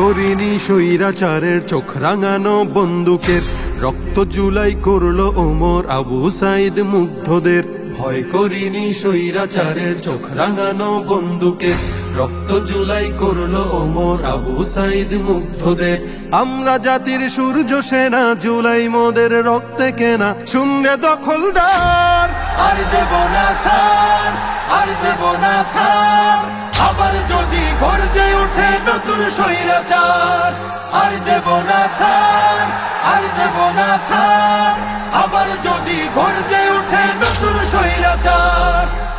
করিনি স্বৈরাচারের চোখ রাঙানো বন্দুকের। রক্ত জুলাই করল ওমর আবু সাইদ মুগ্ধদের। ভয় করিনি স্বৈরাচারের চোখ রাঙানো বন্দুকের। রক্ত জুলাই করল ওমর আবু সাইদ মুগ্ধদের। আমরা জাতির সূর্য সেনা, জুলাই মোদের রক্তে কেনা। শূন্যে দখলদার, আর দেব না স্বৈরাচার আর দেব না ছাড় আর দেব না ছাড়। আবার যদি স্বৈরাচার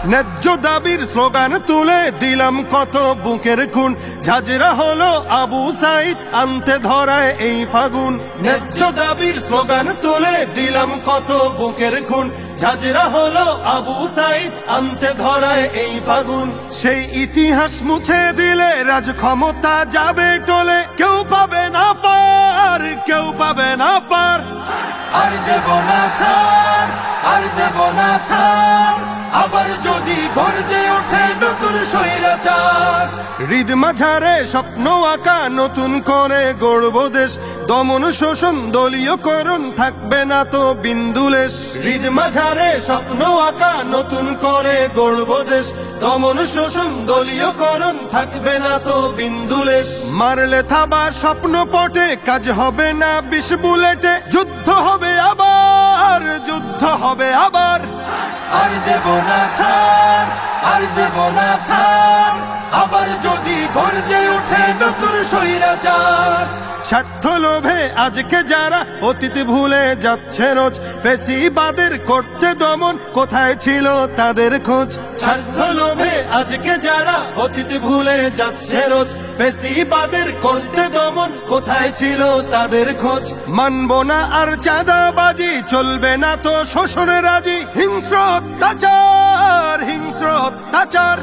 ন্যায্য দাবির স্লোগান তুলে দিলাম কত বুকের খুন। ঝাজরা হলো আবু সাইদ, আনতে ধরায় এই ফাগুন। ন্যায্য দাবির স্লোগান তুলে দিলাম কত বুকের খুন। ঝাজরা হলো আবু সাইদ, আনতে ধরায় এই ফাগুন। সেই ইতিহাস মুছে দিলে রাজ ক্ষমতা যাবে টলে। কেউ পাবে না পার, কেউ পাবে না পার। আর দেব না ছাড়, আর দেব না ছাড়। স্বৈরাচার। হৃদ মাঝারে স্বপ্ন আঁকা নতুন করে গড়ব দেশ। দমন শোষণ দলীয়করণ থাকবে না তো বিন্দুলেশ হৃদ মাঝারে স্বপ্ন আঁকা নতুন করে গড়ব দেশ। দমন শোষণ দলীয়করণ থাকবে না তো বিন্দুলেশ মারলে থাবা স্বপ্ন পটে, কাজ হবে না বিষ বুলেটে। যুদ্ধ হবে আবার, যুদ্ধ হবে আবার। আর দেব না ছাড়। আর দেব না ছাড়। আবার যদি গর্জে ওঠে নতুন স্বৈরাচার। স্বার্থ লোভে আজকে যারা অতীত ভুলে যাচ্ছে রোজ ফেসিবাদের করতে দমন কোথায় ছিল তাদের খোঁজ? স্বার্থ লোভে আজকে যারা অতীত ভুলে যাচ্ছে রোজ ফেসিবাদের করতে দমন কোথায় ছিল তাদের খোঁজ? মানব না আর চাঁদাবাজি চলবে না তো শোষণে রাজি হিংস্র অত্যাচার হিংস্র অত্যাচার।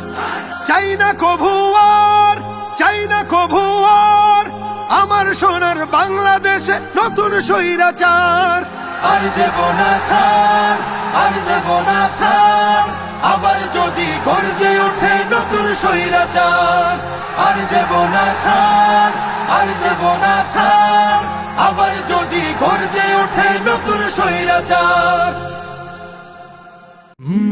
চাই না কভু আর চাই না কভু আর। আমার সোনার বাংলাদেশে নতুন স্বৈরাচার। আর দেব না ছাড় আর দেব না ছাড়। আবার যদি গর্জে ওঠে নতুন স্বৈরাচার। আর দেব না ছাড় আর দেব না ছাড়। আবার যদি গর্জে ওঠে নতুন স্বৈরাচার। Mm,